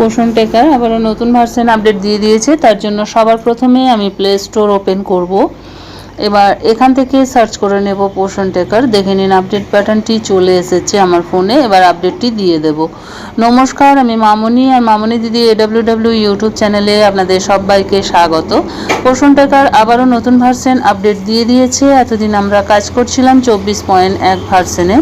পোষণ টেকার আবারও নতুন ভার্সন আপডেট দিয়ে দিয়েছে, তার জন্য সবার প্রথমে আমি প্লে স্টোর ওপেন করব। এবার এখান থেকে সার্চ করে নেব পোষণ টেকার, দেখে নিন আপডেট প্যাটার্নটি চলে এসেছে আমার ফোনে এবার আপডেটটি দিয়ে দেব। নমস্কার, আমি মামনি, আর মামনি দিদি এডাব্লিউ ডাব্লিউ ইউটিউব চ্যানেলে আপনাদের সবাইকে স্বাগত। পোষণ টেকার আবারও নতুন ভার্সন আপডেট দিয়ে দিয়েছে, এতদিন আমরা কাজ করছিলাম চব্বিশ পয়েন্ট এক ভার্সনে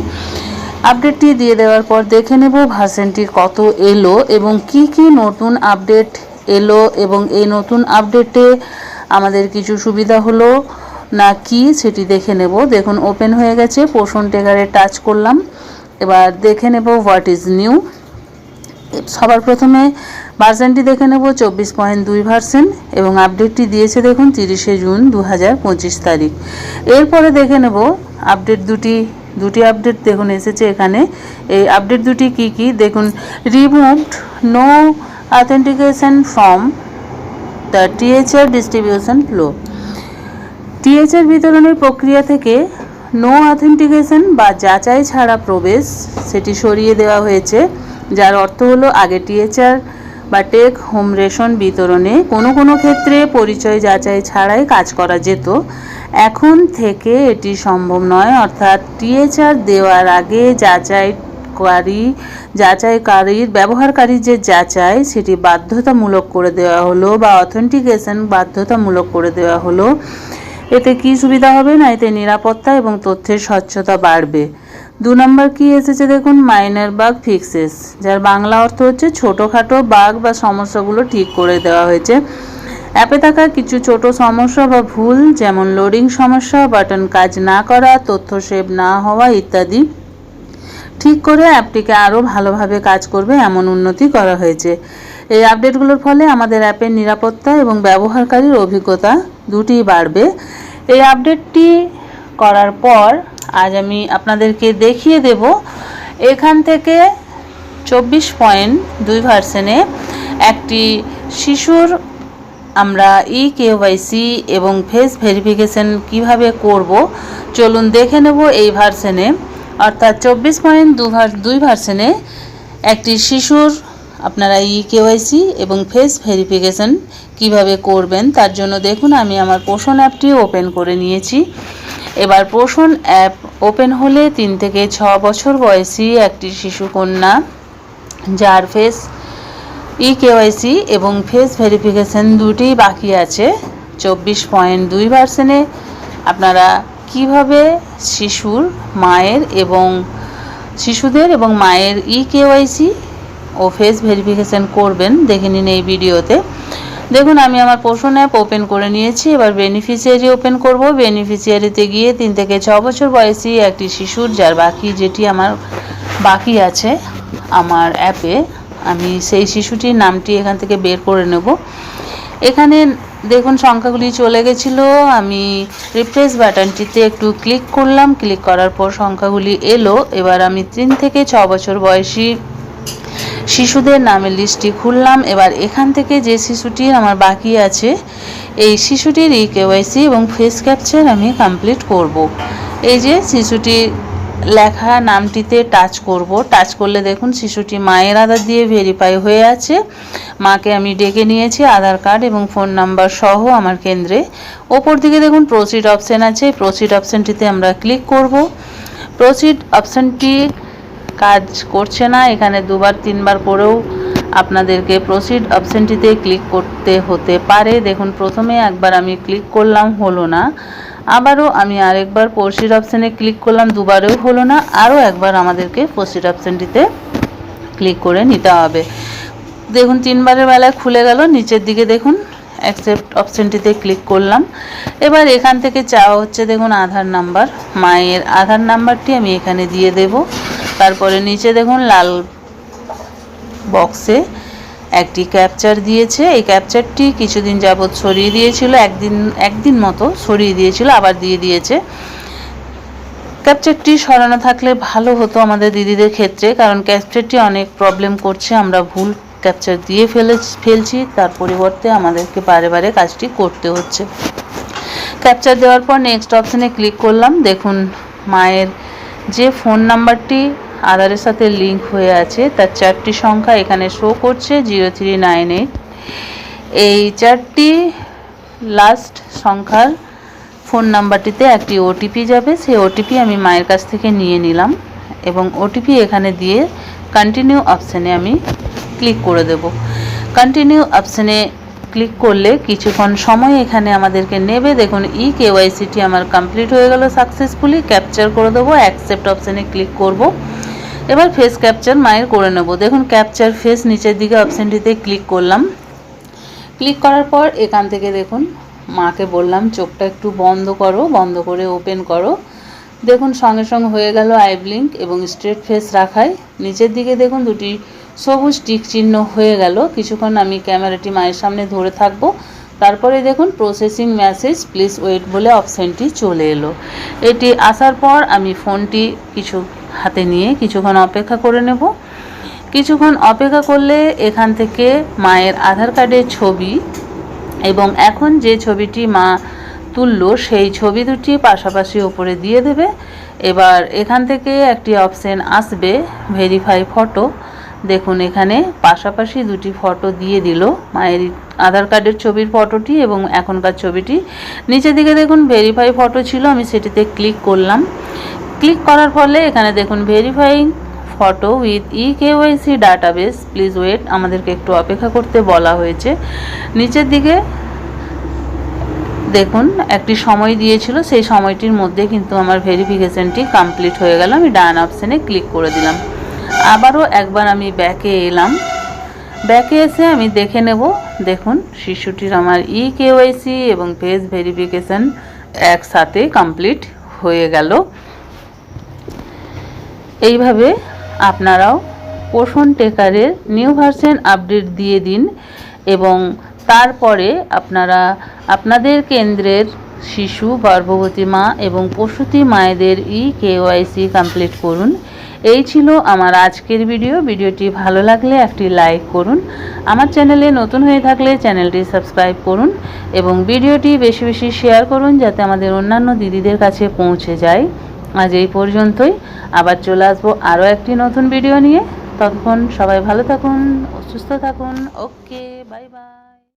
আপডেটটি দিয়ে দেওয়ার পর দেখে নেব ভার্সনটি কত এলো এবং কি কি নতুন আপডেট এলো এবং এই নতুন আপডেটে আমাদের কিছু সুবিধা হলো না কি সেটি দেখে নেব। দেখুন ওপেন হয়ে গেছে পোষণ টেকারে টাচ করলাম। এবার দেখে নেব হোয়াট ইজ নিউ সবার প্রথমে ভার্সনটি দেখে নেব, চব্বিশ পয়েন্ট দুই ভার্সেন এবং আপডেটটি দিয়েছে দেখুন তিরিশে জুন দু হাজার পঁচিশ তারিখ। এরপরে দেখে নেব আপডেট দুটি দুটি আপডেট দেখুন, এসেছে এখানে। এই আপডেট দুটি কি কি? দেখুন removed no authentication from the THR distribution flow THR বিতরণের প্রক্রিয়া থেকে নো অথেন্টিকেশন বা যাচাই ছাড়া প্রবেশ, সেটি সরিয়ে দেওয়া হয়েছে, যার অর্থ হলো আগে টিএচআর বা টেক হোম রেশন বিতরণে কোনো কোনো ক্ষেত্রে পরিচয় যাচাই ছাড়াই কাজ করা যেত। এখন থেকে এটি সম্ভব নয়। অর্থাৎ টিএচআর দেওয়ার আগে যাচাই যাচাইকারী যাচাইকারীর, ব্যবহারকারীর যে যাচাই, সেটি বাধ্যতামূলক করে দেওয়া হলো বা অথেন্টিকেশন বাধ্যতামূলক করে দেওয়া হলো। এতে কি সুবিধা হবে না? এতে নিরাপত্তা এবং তথ্যের স্বচ্ছতা বাড়বে। দু নম্বর কি এসেছে দেখুন? মাইনার বাগ ফিক্সেস, যার বাংলা অর্থ হচ্ছে ছোটোখাটো বাগ বা সমস্যাগুলো ঠিক করে দেওয়া হয়েছে। অ্যাপে থাকা কিছু ছোট সমস্যা বা ভুল, যেমন লোডিং সমস্যা বাটন কাজ না করা, তথ্য সেভ না হওয়া ইত্যাদি, ঠিক করে অ্যাপটিকে আরও ভালোভাবে কাজ করবে এমন উন্নতি করা হয়েছে। এই আপডেটগুলোর ফলে আমাদের অ্যাপের নিরাপত্তা এবং ব্যবহারকারীর অভিজ্ঞতা দুটিই বাড়বে। এই আপডেটটি করার পর আজ আমি আপনাদেরকে দেখিয়ে দেব, এখান থেকে চব্বিশ পয়েন্ট দুই ভার্সেনে একটি শিশুর আমরা ই কেওয়াইসি এবং ফেস ভেরিফিকেশন কীভাবে করব, চলুন দেখে নেব এই ভার্সনে। অর্থাৎ চব্বিশ পয়েন্ট দু দুই ভার্সনে একটি শিশুর আপনারা ই কেওয়াইসি এবং ফেস ভেরিফিকেশন কীভাবে করবেন, তার জন্য দেখুন আমি আমার পোষণ অ্যাপটি ওপেন করে নিয়েছি। এবার পোষণ অ্যাপ ওপেন হলে তিন থেকে ছ বছর বয়সী একটি শিশু কন্যা, যার ফেস ই কেওয়াইসি এবং ফেস ভেরিফিকেশন দুটি বাকি আছে। চব্বিশ পয়েন্ট দুই ভার্সেনে আপনারা কীভাবে শিশুর মায়ের এবং শিশুদের এবং মায়ের ই কেওয়াইসি ও ফেস ভেরিফিকেশন করবেন, দেখে নিন এই ভিডিওতে। দেখুন, আমি আমার পোষণ অ্যাপ ওপেন করে নিয়েছি। এবার বেনিফিশিয়ারি ওপেন করব। বেনিফিশিয়ারিতে গিয়ে তিন থেকে ছ বছর বয়সী একটি শিশুর, যার বাকি যেটি আমার বাকি আছে আমার অ্যাপে আমি সেই শিশুটির নামটি এখান থেকে বের করে নেব। এখানে দেখুন সংখ্যাগুলি চলে গেছিল। আমি রিফ্রেশ বাটনটিতে একটু ক্লিক করলাম। ক্লিক করার পর সংখ্যাগুলি এলো। এবার আমি তিন থেকে ছ বছর বয়সী শিশুদের নামের লিস্টটি খুললাম। এবার এখান থেকে যে শিশুটি আমার বাকি আছে, এই শিশুটির ই কেওয়াইসি এবং ফেস ক্যাপচার আমি কমপ্লিট করব। এই যে শিশুটির লেখা নামটিতে টাচ করব। টাচ করলে দেখুন শিশুটি মায়ের আধার দিয়ে ভেরিফাই হয়ে আছে। মাকে আমি ডেকে নিয়েছি আধার কার্ড এবং ফোন নাম্বার সহ আমার কেন্দ্রে। ওপর দিকে দেখুন প্রসিড অপশান আছে। প্রসিড অপশানটিতে আমরা ক্লিক করব। প্রসিড অপশানটি কাজ করছে না। এখানে দুবার, তিনবার করেও আপনাদেরকে প্রসিড অপশানটিতে ক্লিক করতে হতে পারে। দেখুন প্রথমে একবার আমি ক্লিক করলাম, হলো না। আবারও আমি আরেকবার প্রসিড অপশানে ক্লিক করলাম, দুবারেও হলো না, আরও একবার আমাদেরকে প্রসিড অপশানটিতে ক্লিক করে নিতে হবে। দেখুন, তিনবারের বেলায় খুলে গেল, নিচের দিকে দেখুন অ্যাকসেপ্ট অপশানটিতে ক্লিক করলাম। এবার এখান থেকে চাওয়া হচ্ছে, দেখুন, আধার নাম্বার, মায়ের আধার নাম্বারটি আমি এখানে দিয়ে দেব। তারপরে নিচে দেখুন, লাল বক্সে একটি ক্যাপচার দিয়েছে। এই ক্যাপচারটি কিছুদিন যাবৎ সরিয়ে দিয়েছিল, একদিন একদিন মতো সরিয়ে দিয়েছিল, আবার দিয়ে দিয়েছে। ক্যাপচারটি সরানো থাকলে ভালো হতো আমাদের দিদিদের ক্ষেত্রে, কারণ ক্যাপচারটি অনেক প্রবলেম করছে, আমরা ভুল ক্যাপচার দিয়ে ফেলে ফেলছি, তার পরিবর্তে আমাদেরকে বারে বারে কাজটি করতে হচ্ছে। ক্যাপচার দেওয়ার পর নেক্সট অপশানে ক্লিক করলাম। দেখুন, মায়ের যে ফোন নাম্বারটি আধারের সাথে লিংক হয়ে আছে। তার চারটি সংখ্যা এখানে শো করছে জিরো থ্রি নাইন এইট এই চারটি লাস্ট সংখ্যার ফোন নাম্বারটিতে একটি ওটিপি যাবে। সেই ওটিপি আমি মায়ের কাছ থেকে নিয়ে নিলাম এবং ওটিপি এখানে দিয়ে কন্টিনিউ অপশানে আমি ক্লিক করে দেব। কন্টিনিউ অপশানে ক্লিক করলে কিছুক্ষণ সময় এখানে আমাদেরকে নেবে। দেখুন ই কেওয়াইসিটি আমার কমপ্লিট হয়ে গেল সাকসেসফুলি ক্যাপচার করে দেবো অ্যাকসেপ্ট অপশানে ক্লিক করব। এবার ফেস ক্যাপচার মায়ের করে নেব। দেখুন ক্যাপচার ফেস নিচের দিকে অপশানটিতে ক্লিক করলাম। ক্লিক করার পর এখান থেকে দেখুন, মাকে বললাম, চোখটা একটু বন্ধ করো, বন্ধ করে ওপেন করো। দেখুন, সঙ্গে সঙ্গে হয়ে গেল আই ব্লিঙ্ক এবং স্ট্রেট ফেস রাখায়। নিচের দিকে দেখুন, দুটি সবুজ টিক চিহ্ন হয়ে গেল। কিছুক্ষণ আমি ক্যামেরাটি মায়ের সামনে ধরে থাকব। তারপরে দেখুন প্রসেসিং মেসেজ প্লিজ ওয়েট বলে অপশানটি চলে এলো। এটি আসার পর আমি ফোনটি কিছু হাতে নিয়ে কিছুক্ষণ অপেক্ষা করে নেব। কিছুক্ষণ অপেক্ষা করলে এখান থেকে মায়ের আধার কার্ডের ছবি এবং এখন যে ছবিটি মা তুললো, সেই ছবি দুটি পাশাপাশি ওপরে দিয়ে দেবে। এবার এখান থেকে একটি অপশন আসবে ভেরিফাই ফটো দেখুন, এখানে পাশাপাশি দুটি ফটো দিয়ে দিল। মায়ের আধার কার্ডের ছবির ফটোটি এবং এখনকার ছবিটি। নিচের দিকে দেখুন ভেরিফাই ফটো ছিল, আমি সেটিতে ক্লিক করলাম। ক্লিক করার ফলে এখানে দেখুন verifying photo with e KYC database please wait আমাদেরকে একটু অপেক্ষা করতে বলা হয়েছে। নিচের দিকে দেখুন, একটি সময় দিয়েছিল, সেই সময়টির মধ্যে কিন্তু আমার ভেরিফিকেশনটি কমপ্লিট হয়ে গেল, আমি ডান অপশানে ক্লিক করে দিলাম। আবারও একবার আমি ব্যাকে এলাম। ব্যাকে এসে আমি দেখে নেব, দেখুন, শিশুটির আমার ই কেওয়াইসি এবং ফেস ভেরিফিকেশন একসাথে কমপ্লিট হয়ে গেল। এইভাবে আপনারাও পোষণ টেকারের নিউ ভার্সন আপডেট দিয়ে দিন এবং তারপরে আপনারা আপনাদের কেন্দ্রের শিশু, গর্ভবতী মা এবং প্রসূতি মায়েদের ই কেওয়াইসি কমপ্লিট করুন। এই ছিল আমার আজকের ভিডিও। ভিডিওটি ভালো লাগলে একটি লাইক করুন। আমার চ্যানেলে নতুন হয়ে থাকলে চ্যানেলটি সাবস্ক্রাইব করুন এবং ভিডিওটি বেশি বেশি শেয়ার করুন যাতে আমাদের অন্যান্য দিদিদের কাছে পৌঁছে যায়। আজ এই পর্যন্তই। আবার চলে আসব আরও একটি নতুন ভিডিও নিয়ে। ততক্ষণ সবাই ভালো থাকুন, সুস্থ থাকুন। Okay, bye bye.